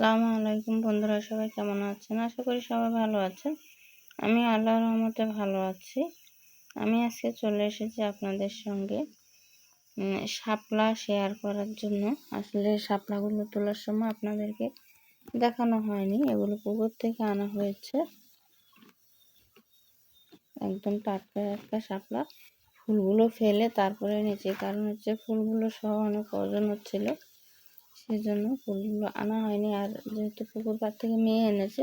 আসসালামু আলাইকুম বন্ধুরা, সবাই কেমন আছেন? আশা করি সবাই ভালো আছেন। আমি আল্লাহ রহমতে ভালো আছি। আমি আজকে চলে এসেছি আপনাদের সঙ্গে শাপলা শেয়ার করার জন্য। আসলে শাপলাগুলো তোলার সময় আপনাদেরকে দেখানো হয়নি, এগুলো পুকুর থেকে আনা হয়েছে। একদম টাটকা টাটকা শাপলা। ফুলগুলো ফেলে তারপরে নিচে, কারণ হচ্ছে ফুলগুলো সহ অনেক ওজন হচ্ছিল। সেই জন্য ফুলগুলো আনা হয়নি। আর যেহেতু পুকুর পাড় থেকে মেয়ে এনেছে,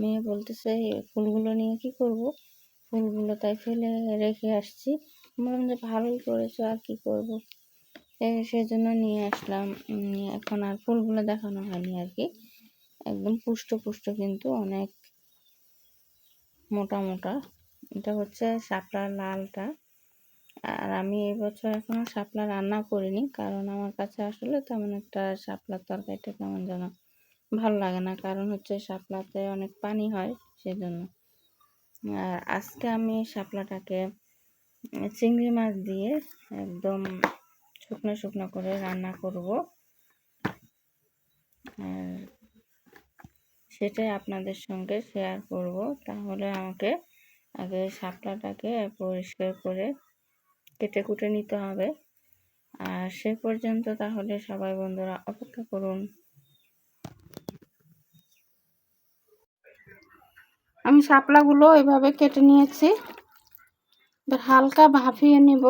মেয়ে বলতেছে ফুলগুলো নিয়ে কি করব? ফুলগুলো তাই ফেলে রেখে আসছি। বললাম যে ভালোই করেছ, আর কি করব? সেই জন্য নিয়ে আসলাম। এখন আর ফুলগুলো দেখানো হয়নি আর কি। একদম পুষ্ট পুষ্ট কিন্তু অনেক মোটা মোটা। এটা হচ্ছে শাপলার লালটা। আর আমি এবছর এখনও শাপলা রান্না করিনি, কারণ আমার কাছে আসলে তেমন একটা শাপলার তরকারিটা কেমন যেন ভালো লাগে না। কারণ হচ্ছে শাপলাতে অনেক পানি হয় সেজন্য। আর আজকে আমি শাপলাটাকে চিংড়ি মাছ দিয়ে একদম শুকনো শুকনো করে রান্না করব। আর সেটাই আপনাদের সঙ্গে শেয়ার করব। তাহলে আমাকে আগে শাপলাটাকে পরিষ্কার করে কেটে কুটে নিতে হবে। আর সে পর্যন্ত তাহলে সবাই বন্ধুরা অপেক্ষা করুন। আমি শাপলাগুলো এভাবে কেটে নিয়েছি। এবার হালকা ভাপিয়ে নেব।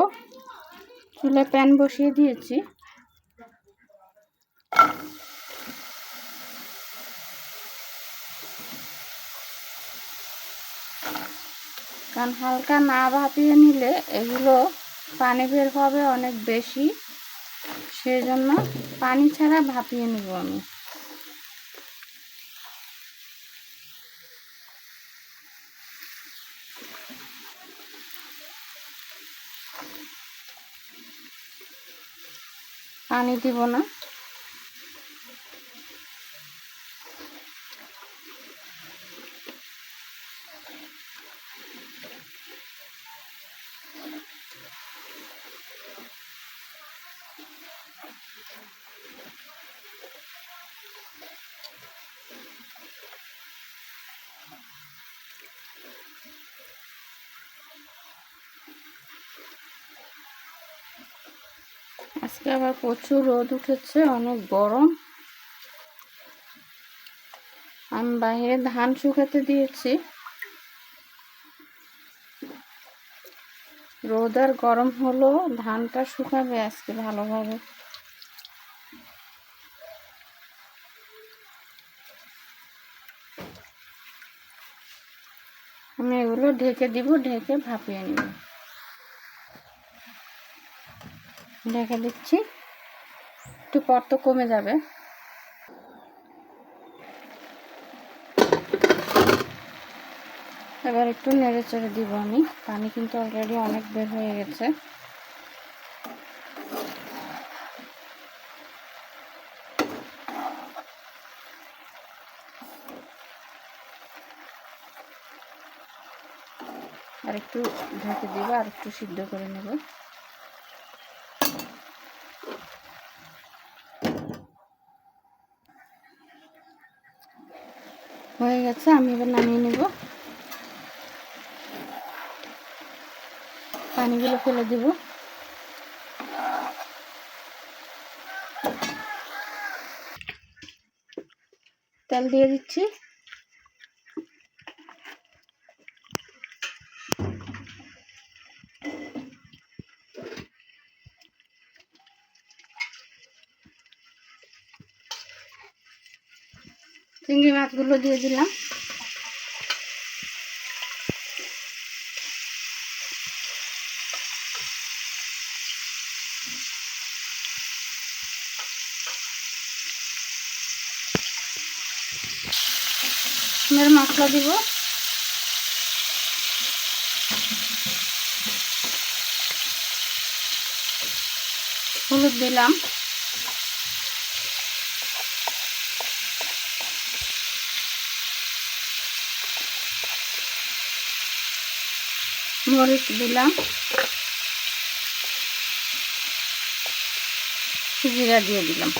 চুলে প্যান বসিয়ে দিয়েছি। কারণ হালকা না ভাপিয়ে নিলে এগুলো পানি বের হবে অনেক বেশি। সেই জন্য পানি ছাড়া ভাপিয়ে নেব আমি। পানি দিব না। আজকে আবার প্রচুর রোদ উঠেছে, অনেক গরম। আমি বাইরে ধান শুকাতে দিয়েছি। রোদ আর গরম হলো, ধানটা শুকাবে আজকে ভালোভাবে আমি এগুলো ঢেকে দিব, ঢেকে ভাপিয়ে নিব। ঢেকে দিচ্ছি। একটু তো কমে যাবে। এবার একটু নেড়ে চেড়ে দিব আমি। পানি কিন্তু অলরেডি অনেক বের হয়ে গেছে। আর একটু ঢেকে দিব আর একটু সিদ্ধ করে নেব। হয়ে গেছে, আমি এবার নামিয়ে নেব। পানিগুলো ফেলে দেব। তেল দিয়ে দিচ্ছি। চিংড়ি মাছগুলো দিয়ে দিলাম। এবার মশলা দিব। হলুদ দিলাম। মরিচ দিলাম। জিরা দিয়ে দিলাম।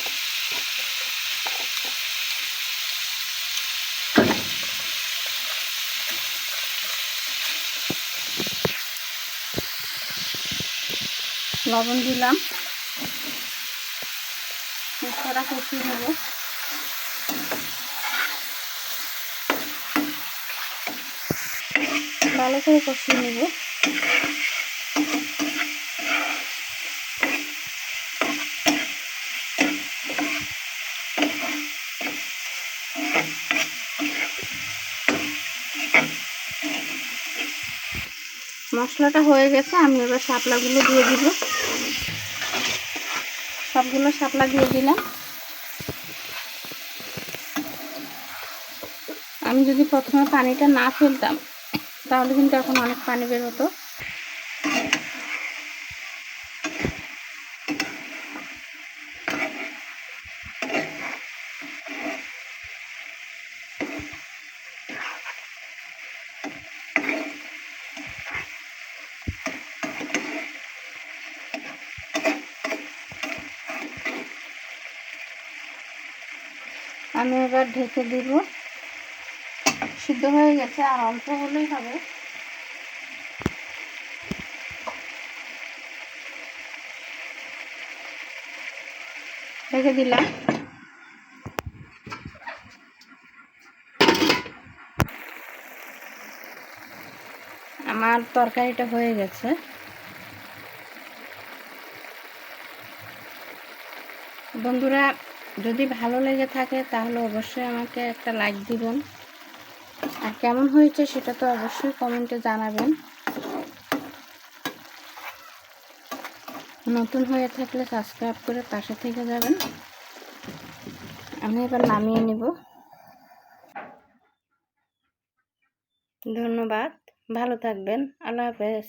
লবণ দিলাম। মশলাটা কষিয়ে ভালো করে কষিয়ে নেব। মশলাটা হয়ে গেছে, আমি এবার শাপলাগুলো দিয়ে দিব। সবগুলো শাপলা দিয়ে দিলাম। আমি যদি প্রথমে পানিটা না ফেলতাম তাহলে কিন্তু এখন অনেক পানি বের হতো। আমি এবার ঢেকে দিব। সিদ্ধ হয়ে গেছে, আর অল্প হলেই হবে। ঢেকে দিলাম। আমার তরকারিটা হয়ে গেছে। বন্ধুরা, যদি ভালো লেগে থাকে তাহলে অবশ্যই আমাকে একটা লাইক দিবেন। আর কেমন হয়েছে সেটা তো অবশ্যই কমেন্টে জানাবেন। নতুন হয়ে থাকলে সাবস্ক্রাইব করে পাশে থেকে যাবেন। আমি এবার নামিয়ে নেব। ধন্যবাদ। ভালো থাকবেন। আল্লাহ হাফেজ।